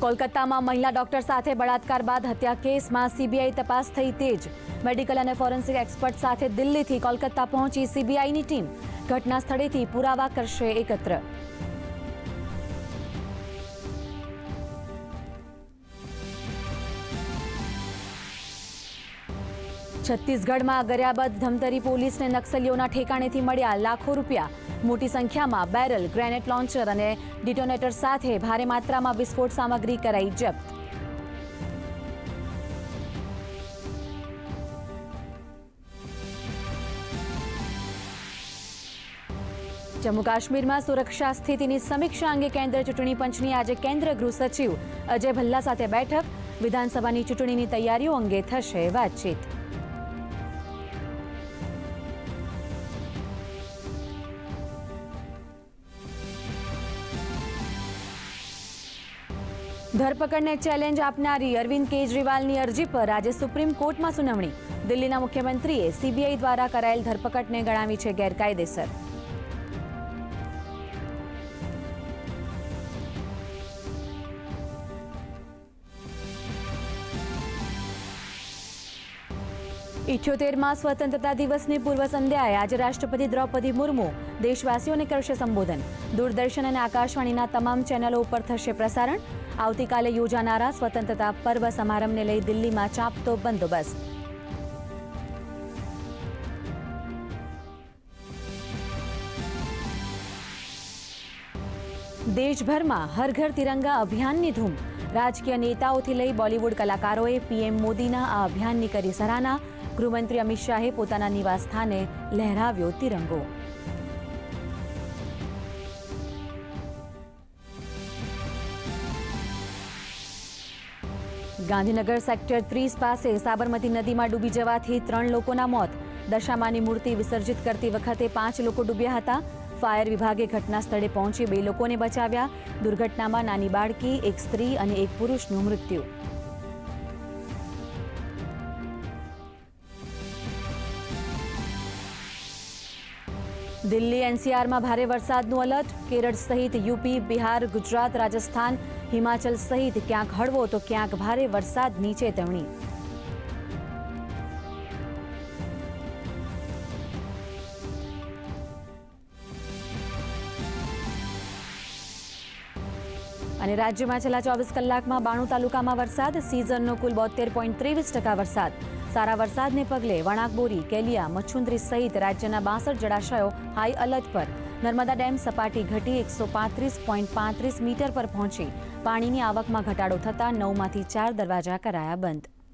કોલકાતામાં મહિલા ડોક્ટર સાથે બળાત્કાર બાદ હત્યા કેસમાં સીબીઆઈ તપાસ થઈ તેજ મેડિકલ અને ફોરેન્સિક એક્સપર્ટ સાથે દિલ્હીથી કોલકાતા પહોંચી સીબીઆઈની ટીમ ઘટના સ્થળેથી પુરાવા કરશે એકત્ર છત્તીસગઢમાં ગર્યાબદ ધમતરી પોલીસને નક્સલીઓના ઠેકાણેથી મળ્યા લાખો રૂપિયા મોટી સંખ્યામાં બેરલ ગ્રેનેટ લોન્ચર અને ડિટોનેટર સાથે ભારે માત્રામાં વિસ્ફોટ સામગ્રી કરાઈ જપ્ત. જમ્મુ કાશ્મીરમાં સુરક્ષા સ્થિતિની સમીક્ષા અંગે કેન્દ્ર ચૂંટણી પંચની આજે કેન્દ્ર ગૃહ સચિવ અજય ભલ્લા સાથે બેઠક. વિધાનસભાની ચૂંટણીની તૈયારીઓ અંગે થશે વાતચીત. ધરપકડને ચેલેન્જ આપનારી અરવિંદ કેજરીવાલની અરજી પર આજે સુપ્રીમ કોર્ટમાં સુનાવણી. દિલ્હીના મુખ્યમંત્રીએ સીબીઆઈ દ્વારા કરાયેલ ધરપકડને ગણાવી છે ગેરકાયદેસર. ઇઠ્યોતેરમાં સ્વતંત્રતા દિવસની પૂર્વ સંધ્યાએ આજે રાષ્ટ્રપતિ દ્રૌપદી મુર્મુ દેશવાસીઓને કરશે સંબોધન. દૂરદર્શન અને આકાશવાણીના તમામ ચેનલો ઉપર થશે પ્રસારણ. આવતીકાલે યોજાનારા સ્વતંત્રતા પર્વ સમારંભને લઈ દિલ્હીમાં ચાંપતો બંદોબસ્ત. દેશભરમાં હર ઘર તિરંગા અભિયાનની ધૂમ. રાજકીય નેતાઓથી લઈ બોલિવૂડ કલાકારોએ પીએમ મોદીના આ અભિયાનની કરી સરાહના. ગૃહમંત્રી અમિત શાહે પોતાના નિવાસસ્થાને લહેરાવ્યો તિરંગો. ગાંધીનગર સેક્ટર ત્રીસ પાસે સાબરમતી નદીમાં ડૂબી જવાથી ત્રણ લોકોના મોત. દશામાની મૂર્તિ વિસર્જિત કરતી વખતે પાંચ લોકો ડૂબ્યા હતા. ફાયર વિભાગે ઘટના સ્થળે પહોંચી બે લોકોને બચાવ્યા. દુર્ઘટનામાં નાની બાળકી, એક સ્ત્રી અને એક પુરુષનું મૃત્યુ. દિલ્હી એનસીઆરમાં ભારે વરસાદનું અલર્ટ. કેરળ સહિત યુપી, બિહાર, ગુજરાત, રાજસ્થાન, હિમાચલ સહિત ક્યાંક હળવો તો ક્યાંક ભારે વરસાદની ચેતવણી અને રાજ્યમાં છેલ્લા ચોવીસ કલાકમાં બાણું તાલુકામાં વરસાદ. સિઝનનો કુલ બોતેર પોઈન્ટ ત્રેવીસ ટકા વરસાદ. સારા વરસાદને પગલે વણાકબોરી, કેલિયા મચ્છુન્દ્રી સહિત રાજ્યના બાસઠ જળાશયો હાઈ અલર્ટ પર. નર્મદા ડેમ સપાટી ઘટી એકસો પાંત્રીસ પોઈન્ટ પાંત્રીસ મીટર પર પહોંચી. પાણીની આવકમાં ઘટાડો થતાં નવમાંથી ચાર દરવાજા કરાયા બંધ.